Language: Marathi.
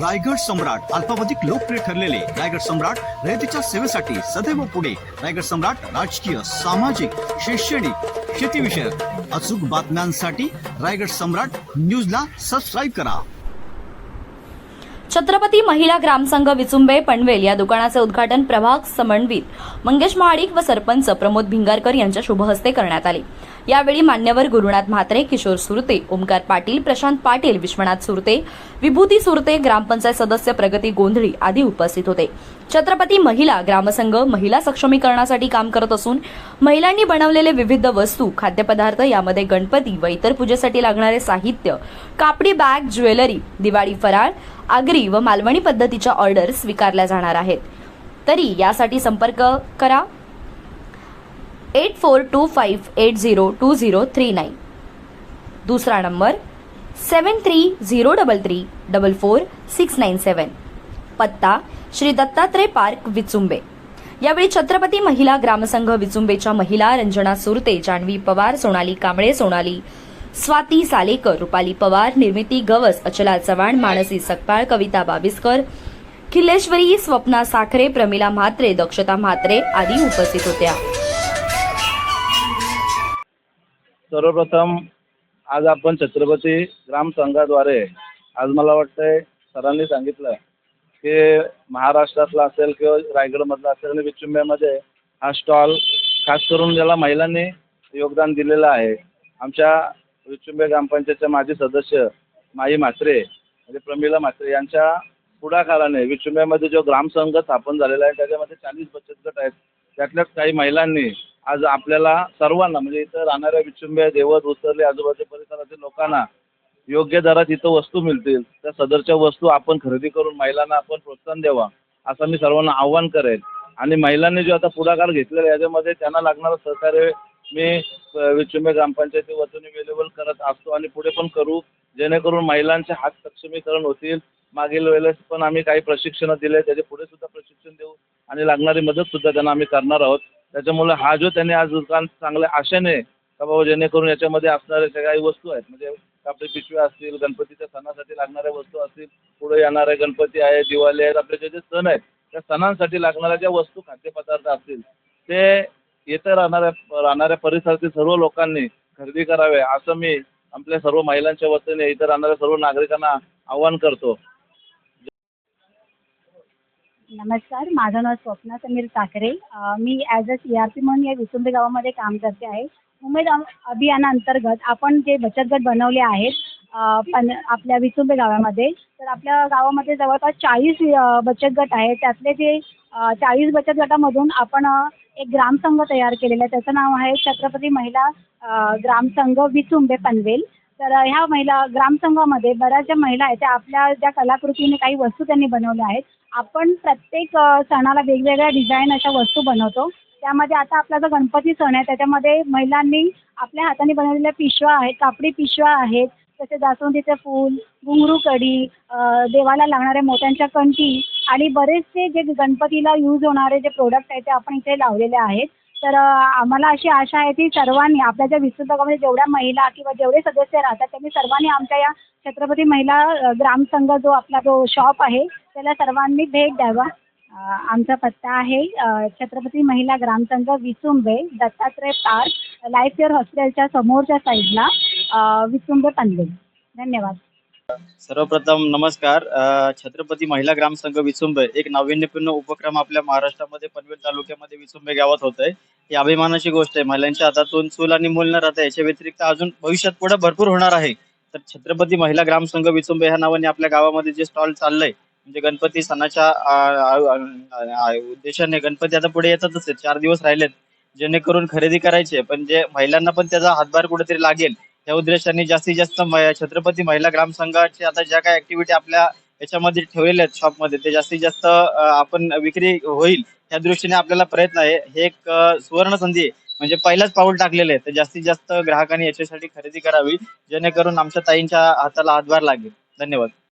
रायगड सम्राट अल्पावधिक लोकप्रिय ठरलेले रायगड सम्राट रयतेच्या सेवेसाठी सदैव पुढे. रायगड सम्राट राजकीय सामाजिक शैक्षणिक शेतीविषयक अचूक बातम्यांसाठी रायगड सम्राट न्यूजला सबस्क्राईब करा. छत्रपती महिला ग्रामसंघ विचुंबे पनवेल या दुकानाचे उद्घाटन प्रभाग समन्वित. मंगेश महाडिक व सरपंच प्रमोद भिंगारकर यांच्या शुभहस्ते करण्यात आले. यावेळी मान्यवर गुरुनाथ म्हात्रे किशोर सुरते ओमकार पाटील प्रशांत पाटील विश्वनाथ सुरते विभूती सुरते ग्रामपंचायत सदस्य प्रगती गोंधळी आदी उपस्थित होते. छत्रपती महिला ग्रामसंघ महिला सक्षमीकरणासाठी काम करत असून महिलांनी बनवलेले विविध वस्तू खाद्यपदार्थ यामध्ये गणपती व इतर पूजेसाठी लागणारे साहित्य कापडी बॅग ज्वेलरी दिवाळी फराळ आगरी व मालवणी पद्धतीच्या ऑर्डर स्वीकारल्या जाणार आहेत. तरी यासाठी संपर्क करा. Eight four two five eight zero two zero three nine दुसरा number seven three zero double three double four six nine seven पत्ता श्री दत्तात्रय पार्क विचुंबे. यावेळी छत्रपती महिला ग्रामसंघ विचुंबेच्या महिला रंजना सुरते जान्हवी पवार सोनाली कांबळे सोनाली स्वाती सालेकर रुपाली पवार निर्मिती गवस अचला चव्हाण मानसी सकपाळ कविता बाविस्कर खिल्लेश्वरी स्वप्ना साखरे प्रमिला म्हात्रे दक्षता म्हात्रे आदी उपस्थित होत्या. सर्वप्रथम आज आपण छत्रपती ग्राम संघाद्वारे आज मला वाटतंय सरांनी सांगितलं की महाराष्ट्रातला असेल किंवा रायगडमधला असेल आणि विचुंब्यामध्ये हा स्टॉल खास करून ज्याला महिलांनी योगदान दिलेलं आहे. आमच्या विचुंबे ग्रामपंचायतच्या माजी सदस्य माई म्हात्रे म्हणजे प्रमिला म्हात्रे यांच्या पुढाकाराने विचुंब्यामध्ये जो ग्रामसंघ स्थापन झालेला आहे त्याच्यामध्ये चाळीस बचत गट आहेत. त्यातल्याच काही महिलांनी आज आपल्याला सर्वांना म्हणजे इथं राहणाऱ्या विचुंब्या देवत उतरले आजूबाजू परिसरातील लोकांना योग्य दरात इथं वस्तू मिळतील. त्या सदरच्या वस्तू आपण खरेदी करून महिलांना आपण प्रोत्साहन द्यावा असं मी सर्वांना आव्हान करेन आणि महिलांनी जो आता पुढाकार घेतलेला आहे याच्यामध्ये त्यांना लागणारं सहकार्य मी विचुंबे ग्रामपंचायती वतीने अवेलेबल करत असतो आणि पुढे पण करू जेणेकरून महिलांचे हात सक्षमीकरण होतील. मागील वेळेस पण आम्ही काही प्रशिक्षणं दिले त्याचे पुढे सुद्धा प्रशिक्षण देऊ आणि लागणारी मदत सुद्धा त्यांना आम्ही करणार आहोत. त्याच्यामुळे हा जो त्यांनी आज दुकान चांगल्या आशेने का बाबा जेणेकरून याच्यामध्ये असणाऱ्या ज्या काही वस्तू आहेत म्हणजे आपले पिशव्या असतील गणपतीच्या सणासाठी लागणाऱ्या वस्तू असतील पुढे येणारे गणपती आहे दिवाळी आहेत आपले जे जे सण आहेत त्या सणांसाठी लागणाऱ्या ज्या वस्तू खाद्यपदार्थ असतील ते येथे राहणाऱ्या राहणाऱ्या परिसरातील सर्व लोकांनी खरेदी करावे असं मी आपल्या सर्व महिलांच्या वतीने इथं राहणाऱ्या सर्व नागरिकांना आवाहन करतो. नमस्कार माझं नाव स्वप्ना समीर ठाकरे मी as a C R P म्हणून या विसुंबे गावामध्ये काम करते आहे. उमेद अ- अभियानाअंतर्गत आपण जे बचत गट बनवले आहेत पण आपल्या विसुंबे गावामध्ये तर आपल्या गावामध्ये जवळपास चाळीस बचत गट आहेत. त्यातले जे चाळीस बचत गटामधून आपण एक ग्रामसंघ तयार केलेला आहे. त्याचं नाव आहे छत्रपती महिला ग्रामसंघ विसुंबे पनवेल. तर ह्या महिला ग्रामसंघामध्ये बऱ्याचशा महिला आहेत त्या आपल्या ज्या कलाकृतीने काही वस्तू त्यांनी बनवल्या आहेत. आपण प्रत्येक सणाला वेगवेगळ्या डिझाईन अशा वस्तू बनवतो. त्यामध्ये आता आपला जो गणपती सण आहे त्याच्यामध्ये महिलांनी आपल्या हाताने बनवलेल्या पिशव्या आहेत कापडी पिशव्या आहेत तसे जास्वंदीचे फूल घुंगरू कडी देवाला लागणाऱ्या मोत्यांच्या कंठी आणि बरेचसे जे गणपतीला यूज होणारे जे प्रोडक्ट आहेत ते आपण इथे लावलेले आहेत. तर आम्हाला अशी आशा आहे की सर्वांनी आपल्या ज्या विस्तृत गावामध्ये म्हणजे जेवढ्या महिला किंवा जेवढे सदस्य राहतात त्यांनी सर्वांनी आमच्या या छत्रपती महिला ग्रामसंघ जो आपला जो शॉप आहे त्याला सर्वांनी भेट द्यावा. आमचा पत्ता आहे Chhatrapati Mahila Gramsangh Visumbe Dattatray park life care हॉस्पिटलच्या समोरच्या साईडला विसुंबे पनवेल. धन्यवाद. सर्वप्रथम नमस्कार. अ, छत्रपती महिला ग्रामसंघ विचुंबे एक नाविन्यपूर्ण उपक्रम आपल्या महाराष्ट्रामध्ये पनवेल तालुक्यामध्ये विसुंबे गावात होत आहे ही अभिमानाची गोष्ट आहे. महिलांच्या हातातून चूल आणि मूल न राहता याच्या व्यतिरिक्त अजून भविष्यात पुढे भरपूर होणार आहे. तर छत्रपती महिला ग्रामसंघ विचुंबे ह्या नावाने आपल्या गावामध्ये जे स्टॉल चाललंय म्हणजे गणपती सणाच्या आ, आ, आ, आ, उद्देशाने गणपती आता पुढे येतातच. आहेत चार दिवस राहिलेत. जेणेकरून खरेदी करायची आहे. पण जे महिलांना पण त्याचा हातभार कुठेतरी लागेल त्या उद्देशाने जास्तीत जास्त म- छत्रपती महिला ग्राम संघाचे आता ज्या काही ऍक्टिव्हिटी आपल्या याच्यामध्ये ठेवलेल्या आहेत शॉपमध्ये ते जास्तीत जास्त आपण विक्री होईल त्या दृष्टीने आपल्याला प्रयत्न आहे. हे एक सुवर्ण संधी आहे. म्हणजे पहिलाच पाऊल टाकलेलं आहे तर जास्तीत जास्त ग्राहकांनी याच्यासाठी खरेदी करावी जेणेकरून आमच्या ताईंच्या हाताला हातभार लागेल. धन्यवाद.